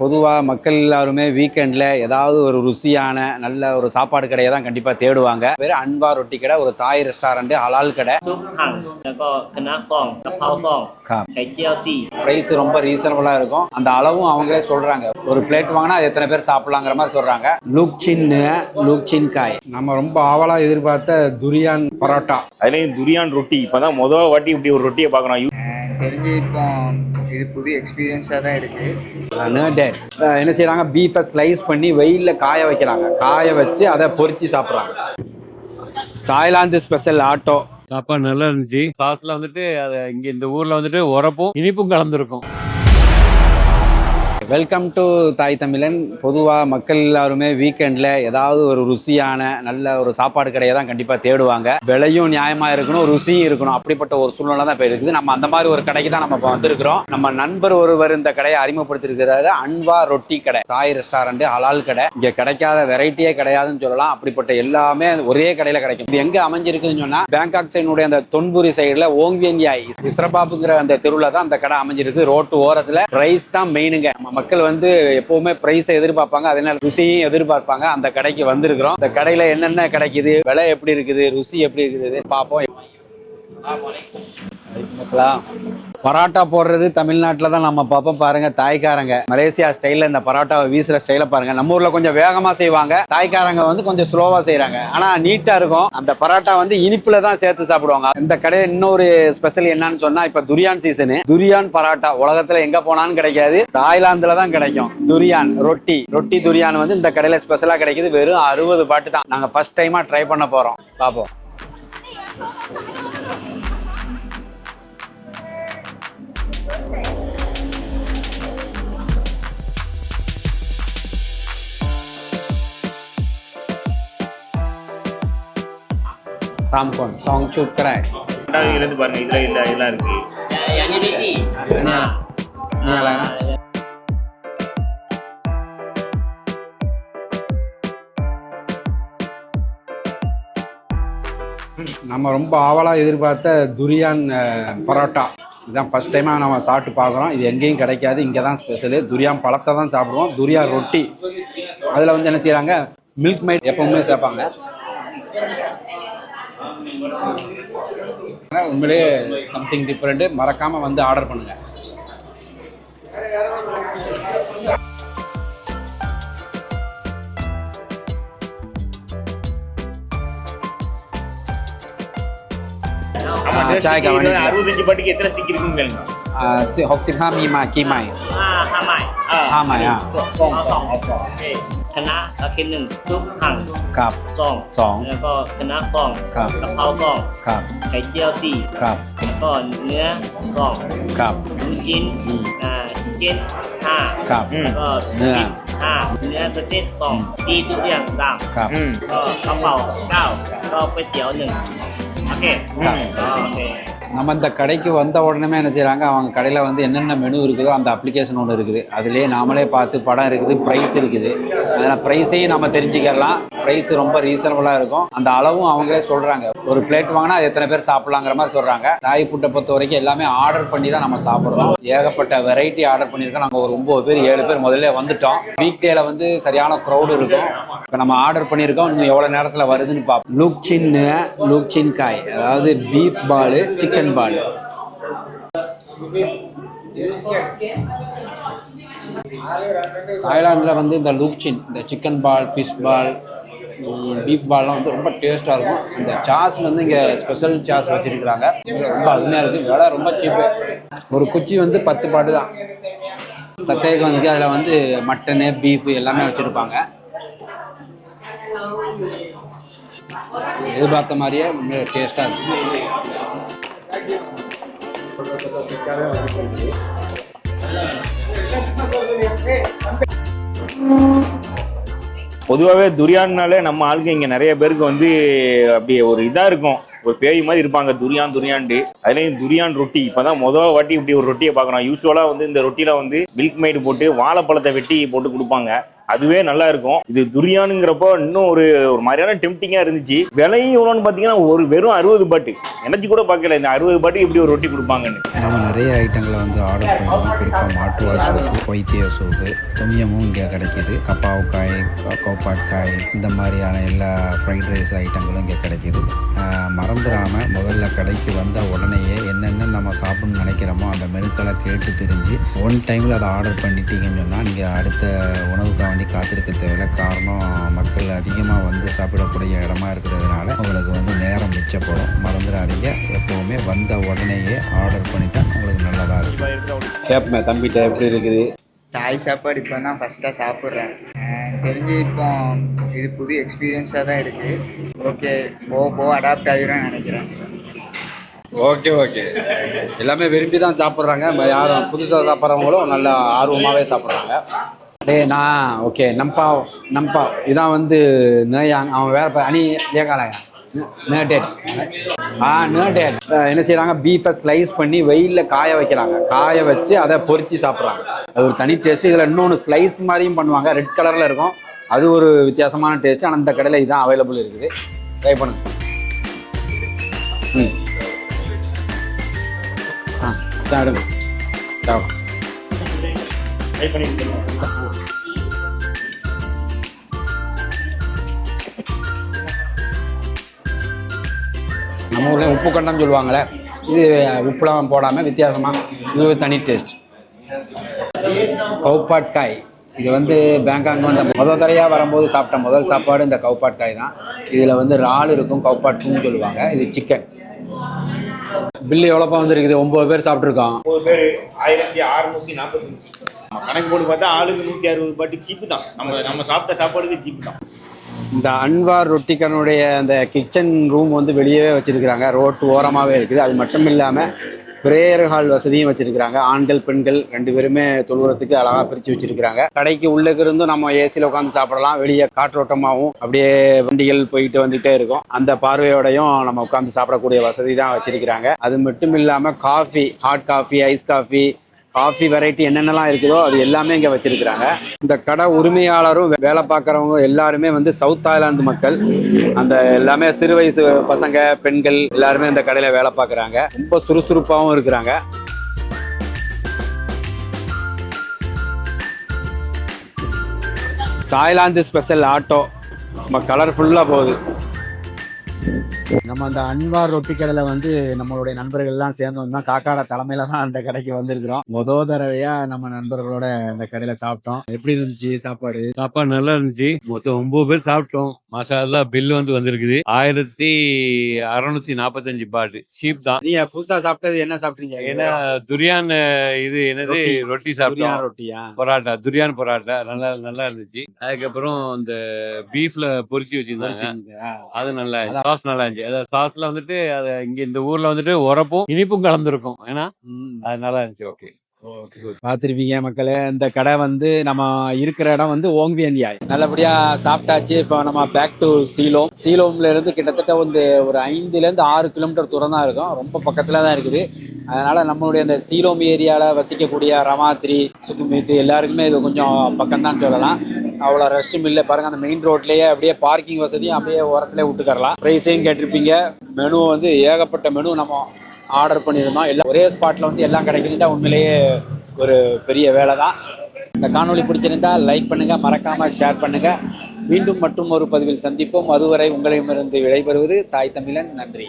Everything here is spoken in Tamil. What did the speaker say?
பொதுவாக மக்கள் எல்லாருமே வீக்கெண்டில் ஏதாவது ஒரு ருசியான நல்ல ஒரு சாப்பாடு கடையை தான் கண்டிப்பாக தேடுவாங்க. வேறு அன்பா ரொட்டி கடை ஒரு தாய் ரெஸ்டாரண்ட் ஹலால் கடை. ப்ரைஸ் ரொம்ப ரீசனபுளாக இருக்கும். அந்த அளவும் அவங்களே சொல்கிறாங்க ஒரு பிளேட் வாங்கினா அது எத்தனை பேர் சாப்பிடலாங்கிற மாதிரி சொல்கிறாங்க லுக் சின்னு லுக் சின் காய். நம்ம ரொம்ப ஆவலாக எதிர்பார்த்த துரியான் பரோட்டா. அதுலேயும் துரியான் ரொட்டி. இப்போ தான் முதல் வாட்டி இப்படி ஒரு ரொட்டியை பார்க்குறோம். தெரிஞ்சு இப்போ இது புது எக்ஸ்பீரியன்ஸாக தான் இருக்குது என்ன செய்கிறாங்க பீஃபை ஸ்லைஸ் பண்ணி வெயிலில் காய வைக்கிறாங்க. காய வச்சு அதை பொரிச்சு சாப்பிட்றாங்க. Thailand special auto. சாப்பாடு நல்லா இருந்துச்சு. சாஸ்ல வந்துட்டு அது இங்க இந்த ஊர்ல வந்துட்டு உரப்பும் இனிப்பும் கலந்துருக்கும். வெல்கம் டு தாய் தமிழன் பொதுவாக மக்கள் எல்லாருமே வீக்கெண்டில் ஏதாவது ஒரு ருசியான நல்ல ஒரு சாப்பாடு கடையை தான் கண்டிப்பாக தேடுவாங்க. விலையும் நியாயமாக இருக்கணும் ருசியும் இருக்கணும். அப்படிப்பட்ட ஒரு சூழ்நிலை தான் இப்போ இருக்குது. நம்ம அந்த மாதிரி ஒரு கடைக்கு தான் நம்ம இப்போ வந்திருக்கிறோம். நம்ம நண்பர் ஒருவர் இந்த கடையை அறிமுகப்படுத்திருக்கிறாரு அன்பா ரொட்டி கடை. தாய் ரெஸ்டாரண்ட் ஹலால் கடை. இங்கே கிடைக்காத வெரைட்டியே கிடையாதுன்னு சொல்லலாம். அப்படிப்பட்ட எல்லாமே ஒரே கடையில் கிடைக்கும். இது எங்கே அமைஞ்சிருக்குதுன்னு சொன்னால் பேங்காக் சைனுடைய அந்த தொன்புரி சைடில் ஓங்கியன்யாய் இஸ்ரபாபுங்கிற அந்த தெருவில் தான் அந்த கடை அமைஞ்சிருக்கு. ரோட்டு ஓரத்தில் ரைஸ் தான் மெயினுங்க நம்ம மக்கள் வந்து எப்பவுமே பிரைஸை எதிர்பார்ப்பாங்க அதனால ருசியும் எதிர்பார்ப்பாங்க. அந்த கடைக்கு வந்திருக்கிறோம். இந்த கடையில என்னென்ன கிடைக்குது விலை எப்படி இருக்குது ருசி எப்படி இருக்குது பார்ப்போம். பரோட்டா போடுறது தமிழ்நாட்டில் தான் நம்ம பார்ப்போம். பாருங்க தாய்க்காரங்க. மலேசியா ஸ்டைலில் இந்த பரோட்டாவை வீசுகிற ஸ்டைலை பாருங்க. நம்ம ஊரில் கொஞ்சம் வேகமாக செய்வாங்க. தாய்க்காரங்க வந்து கொஞ்சம் ஸ்லோவாக செய்கிறாங்க ஆனால் நீட்டாக இருக்கும். அந்த பரோட்டா வந்து இனிப்பில் தான் சேர்த்து சாப்பிடுவாங்க. இந்த கடையில் இன்னொரு ஸ்பெஷல் என்னன்னு சொன்னால் இப்போ துரியான் சீசனு துரியான் பரோட்டா. உலகத்தில் எங்கே போனாலும் கிடைக்காது. தாய்லாந்தில் தான் கிடைக்கும். துரியான் ரொட்டி. ரொட்டி துரியான் வந்து இந்த கடையில் ஸ்பெஷலாக கிடைக்குது. வெறும் அறுபது பாட்டு தான். நாங்கள் ஃபர்ஸ்ட் டைமாக ட்ரை பண்ண போகிறோம் பார்ப்போம் சாம்கோன் சாங் சூட் கரை ரெண்டாவது இருந்து பாருங்க இதுல இல்ல இதெல்லாம் இருக்கு? நம்ம ரொம்ப ஆவலாக எதிர்பார்த்த துரியான் பரோட்டா. இதுதான் ஃபர்ஸ்ட் டைமாக நம்ம சாப்பிட்டு பார்க்குறோம். இது எங்கேயும் கிடைக்காது. இங்கே தான் ஸ்பெஷலு துரியான் பழத்தை தான் சாப்பிடுவோம். துரியான் ரொட்டி. அதில் வந்து என்ன செய்கிறாங்க மில்க் மைட் எப்பவுமே சேர்ப்பாங்க. உண்மையிலேயே சம்திங் டிஃப்ரெண்ட்டு மறக்காமல் வந்து ஆர்டர் பண்ணுங்கள் சாய் கவனி அறுபத்தஞ்சு பாட்டுக்கு எத்தனை ஸ்டிக் இருக்குன்னு கேளுங்க. ஹாக்ஸின் ஹா மீமா கீமாய் ஹாமாய். ஹாமாய். ஆ มากี่ใหม่ห้าห้าไม้ห้าไม้อะซองซองซองโอเคคะน้าเอาเค็มหนึ่งซุปหั่นครับ ซองสองแล้วก็คะน้าซองครับ กะเพราซองครับ ไข่เจียวสี่ครับ แล้วก็เนื้อซองครับ ลูกชิ้นอืมอ่าเจ็ดห้าครับแล้วก็เนื้อ พริกห้าเนื้อสเต็กสองดีทุกอย่างสามครับ อืม ก็กระเพราเก้าก็ก๋วยเตี๋ยวหนึ่งโอเคครับอ๋อโอเค நம்ம இந்த கடைக்கு வந்த உடனே என்ன செய்கிறாங்க அவங்க கடையில் வந்து என்னென்ன மெனு இருக்குதோ அந்த அப்ளிகேஷன் ஒன்று இருக்குது. அதுலேயே நாமளே பார்த்து படம் இருக்குது ப்ரைஸ் இருக்குது. அதனால் ப்ரைஸையும் நம்ம தெரிஞ்சுக்கலாம் ப்ரைஸ் ரொம்ப ரீசனபுளாக இருக்கும். அந்த அளவும் அவங்களே சொல்கிறாங்க ஒரு பிளேட் வாங்கினா அது எத்தனை பேர் சாப்பிட்லாங்கிற மாதிரி சொல்கிறாங்க தாய் ஃபுட்டை பொறுத்த வரைக்கும் எல்லாமே ஆர்டர் பண்ணி தான் நம்ம சாப்பிட்றோம். ஏகப்பட்ட வெரைட்டி ஆர்டர் பண்ணியிருக்கோம். நாங்கள் ஒரு ஒம்பது பேர் ஏழு பேர் முதல்ல வந்துட்டோம். வீக் டேல வந்து சரியான க்ரௌடு இருக்கும். இப்போ நம்ம ஆர்டர் பண்ணியிருக்கோம். இன்னும் எவ்வளோ நேரத்தில் வருதுன்னு பார்ப்போம் லூக்சின் லூக்சின் காய் அதாவது பீஃப் பாலு சிக்கன் பால் தாய்லாந்தில் வந்து இந்த லூக்சின் இந்த chicken ball fish ball beef பால்லாம் வந்து ரொம்ப டேஸ்ட்டாக இருக்கும். இந்த சாஸ் வந்து இங்கே ஸ்பெஷல் சாஸ் வச்சுருக்கிறாங்க. ரொம்ப அருமையாக இருக்குது விலை ரொம்ப சீப்பு ஒரு குச்சி வந்து பத்து பாட்டு தான். சத்தேகம் வந்து அதில் வந்து மட்டனு பீஃப் எல்லாமே வச்சுருப்பாங்க. எதிர்பார்த்த மாதிரியே டேஸ்ட்டாக இருக்கும் பொதுவாகவே துரியான்னாலே நம்ம ஆளுங்க இங்கே நிறைய பேருக்கு வந்து அப்படியே ஒரு இதாக இருக்கும். ஒரு பேய் மாதிரி இருப்பாங்க துரியான் துரியான்ட்டு. அதுலேயும் துரியான் ரொட்டி. இப்பதான் முதல் வாட்டி இப்படி ஒரு ரொட்டியை பார்க்குறோம் யூஸ்வலாக வந்து இந்த ரொட்டியில வந்து மில்க் மெய்டு போட்டு வாழைப்பழத்தை வெட்டி போட்டு கொடுப்பாங்க. அதுவே நல்லா இருக்கும். இது துரியானுங்கிறப்போ இன்னும் ஒரு ஒரு மாதிரியான டெம்டிங்காக இருந்துச்சு. விலையும் எவ்வளோன்னு பார்த்தீங்கன்னா ஒரு வெறும் அறுபது பாட்டு எனர்ஜி கூட பார்க்கல. இந்த அறுபது பாட்டு இப்படி ஒரு ரொட்டி கொடுப்பாங்கன்னு. நம்ம நிறைய ஐட்டங்களை வந்து ஆர்டர் பண்ணியிருந்தோம் குறிப்பாக மாட்டுவால் சோப்பு கொய்த்திய சோப்பு தொமியமும் இங்கே கிடைக்கிது. கப்பாவுக்காய் கோப்பாட்காய் இந்த மாதிரியான எல்லா ஃப்ரைட் ரைஸ் ஐட்டங்களும் இங்கே கிடைக்கிது. மறந்துடாமல் முதல்ல கடைக்கு வந்த உடனேயே என்னென்ன நம்ம சாப்பிடணும்னு நினைக்கிறோமோ அந்த மெனுக்களை கேட்டு தெரிஞ்சு ஒன் டைமில் அதை ஆர்டர் பண்ணிட்டீங்கன்னு சொன்னால் நீங்கள் அடுத்த உணவுக்காக வேண்டி காத்திருக்க தேவையில்ல. காரணம் மக்கள் அதிகமாக வந்து சாப்பிடக்கூடிய இடமா இருக்கிறதுனால உங்களுக்கு வந்து நேரம் மிச்சப்படும். மறந்துடாதீங்க. எப்போவுமே வந்த உடனேயே ஆர்டர் பண்ணிட்டா உங்களுக்கு நல்லதாக இருக்கும். கேட்பேன் தம்பிட்ட எப்படி இருக்குது? தாய் சாப்பாடு இப்போ தான் ஃபஸ்ட்டாக சாப்பிட்றேன். எனக்கு தெரிஞ்சு இப்போ இது புது எக்ஸ்பீரியன்ஸாக தான் இருக்குது ஓகே போக போக அடாப்ட் ஆகிரும்னு நினைக்கிறேன். ஓகே ஓகே எல்லாமே விரும்பி தான் சாப்பிட்றாங்க. யாரும் புதுசாக சாப்பிட்றவங்களும் நல்லா ஆர்வமாகவே சாப்பிட்றாங்க. டேய் நான் ஓகே நம்பா நம்பா. இதான் வந்து நேயாங் அவன் வேற அணி ஏகாலயா நேடேட் ஆ நேடேட் என்ன செய்கிறாங்க பீஃபை ஸ்லைஸ் பண்ணி வெயிலில் காய வைக்கிறாங்க. காய வச்சு அதை பொறிச்சு சாப்பிட்றாங்க. அது ஒரு தனி டேஸ்ட்டு இதில் இன்னொன்று ஸ்லைஸ் மாதிரியும் பண்ணுவாங்க. ரெட் கலரில் இருக்கும். அது ஒரு வித்தியாசமான டேஸ்ட் ஆனால் இந்த கடையில் இதுதான் அவைலபிள் இருக்குது. ட்ரை பண்ணுங்க. ம். ஆ சாப்பிடுங்க சாப்பிடும் நம்ம ஊரில் உப்பு கண்டம் சொல்லுவாங்களே இது உப்புலாம் போடாமல் வித்தியாசமாக இது ஒரு தனி டேஸ்ட் கவுப்பாட்காய். இது வந்து பேங்காங் வந்த முதல் தடையாக வரும்போது சாப்பிட்ட முதல் சாப்பாடு இந்த கவுப்பாட்காய் தான். இதில் வந்து இறால் இருக்கும் கவுப்பாட்டுன்னு சொல்லுவாங்க. இது சிக்கன் பில்லு எவ்வளோப்பா வந்துருக்குது? ஒம்பது பேர் சாப்பிட்ருக்கோம் ஒம்பது பேர் ஆயிரத்தி அறுநூத்தி நாற்பத்தஞ்சு. கணக்கு போட்டு பார்த்தா ஆளுக்கு நூற்றி அறுபது பாட்டு சீப்பு தான். நம்ம நம்ம சாப்பிட்ட சாப்பாடுக்கு சீப்பு தான். இந்த அன்வார் ரொட்டிக்கனுடைய அந்த கிச்சன் ரூம் வந்து வெளியவே வச்சிருக்கிறாங்க. ரோட்டு ஓரமாகவே இருக்குது. அது மட்டும் இல்லாமல் பிரேயர் ஹால் வசதியும் வச்சிருக்கிறாங்க. ஆண்கள் பெண்கள் ரெண்டு பேருமே தொழுவுறதுக்கு அழகாக பிரித்து வச்சிருக்கிறாங்க. கடைக்கு உள்ளுக்கு இருந்தும் நம்ம ஏசியில் உட்காந்து சாப்பிடலாம். வெளியே காற்றோட்டமாகவும் அப்படியே வண்டிகள் போயிட்டு வந்துகிட்டே இருக்கும். அந்த பார்வையோடையும் நம்ம உட்காந்து சாப்பிடக்கூடிய வசதி தான் வச்சிருக்கிறாங்க. அது மட்டும் இல்லாமல் coffee hot coffee ice coffee coffee variety என்னென்னலாம் இருக்குதோ அது எல்லாமே இங்கே வச்சிருக்கிறாங்க. இந்த கடை உரிமையாளரும் வேலை பார்க்குறவங்க எல்லாருமே வந்து சவுத் தாய்லாந்து மக்கள். அந்த எல்லாமே சிறு வயசு பசங்க பெண்கள் எல்லாருமே இந்த கடையில் வேலை பார்க்குறாங்க. ரொம்ப சுறுசுறுப்பாகவும் இருக்கிறாங்க. Thailand special auto. சும்மா கலர்ஃபுல்லாக போகுது. நம்ம அந்த அன்வார் ரொட்டி கடையில் வந்து நம்மளுடைய நண்பர்கள் எல்லாம் சேர்ந்து வந்து தான். காக்காட தலைமையில தான் அந்த கடைக்கு வந்திருக்கிறோம். முத தடவையா நம்ம நண்பர்களோட இந்த கடையில சாப்பிட்டோம். எப்படி இருந்துச்சு சாப்பாடு? சாப்பாடு நல்லா இருந்துச்சு. மொத்தம் ஒன்பது பேர் சாப்பிட்டோம். மசாலா பில் வந்து வந்திருக்குது. ஆயிரத்தி அறுநூத்தி நாற்பத்தஞ்சு பாட்டு சீப் தான். நீங்க புதுசா சாப்பிட்டது என்ன சாப்பிட்டீங்க? ஏன்னா துரியான் இது என்னது? ரொட்டி. சாப்பிட்டோம். ரொட்டியா? பரோட்டா துரியான் பரோட்டா. நல்லா நல்லா இருந்துச்சு. அதுக்கப்புறம் இந்த பீஃப்ல பொரிச்சு வச்சிருந்தாங்க. அது நல்லா சாஸ் நல்லா இருந்துச்சு. அதாவது சாஸ்ல வந்துட்டு அது இங்க இந்த ஊர்ல வந்துட்டு உரப்பும் இனிப்பும் கலந்துருக்கும். ஏன்னா அது நல்லா இருந்துச்சு. ஓகே. பார்த்துருப்பீங்க மக்களே. இந்த கடை வந்து நம்ம இருக்கிற இடம் வந்து ஓங்வியன்யாய் நல்லபடியா சாப்பிட்டாச்சு. இப்போ நம்ம பேக் டு சீலோம். சீலோம்ல இருந்து கிட்டத்தட்ட வந்து ஒரு ஐந்துல இருந்து ஆறு கிலோமீட்டர் தூரம் தான் இருக்கும். ரொம்ப பக்கத்துல தான் இருக்குது. அதனால நம்மளுடைய இந்த சீலோம் ஏரியால வசிக்கக்கூடிய ரமாத்திரி சுக்குமீத்து எல்லாருக்குமே இது கொஞ்சம் பக்கம்தான் சொல்லலாம். அவ்வளோ ரஷ்ஷும் இல்லை. பாருங்க அந்த மெயின் ரோட்லயே அப்படியே பார்க்கிங் வசதியும் அப்படியே ஓரத்துலேயே விட்டுக்கரலாம் ப்ரைஸையும் கேட்டிருப்பீங்க. மெனு வந்து ஏகப்பட்ட மெனு நம்ம ஆர்டர் பண்ணியிருந்தோம். எல்லாம் ஒரே ஸ்பாட்டில் வந்து எல்லாம் கிடைக்குதுட்டா உண்மையிலேயே ஒரு பெரிய வேலை தான் இந்த காணொளி பிடிச்சிருந்தா லைக் பண்ணுங்கள் மறக்காமல் ஷேர் பண்ணுங்கள் மீண்டும் மற்றும் ஒரு பதிவில் சந்திப்போம். அதுவரை உங்களிடமிருந்து விடைபெறுவது தாய் தமிழன் நன்றி.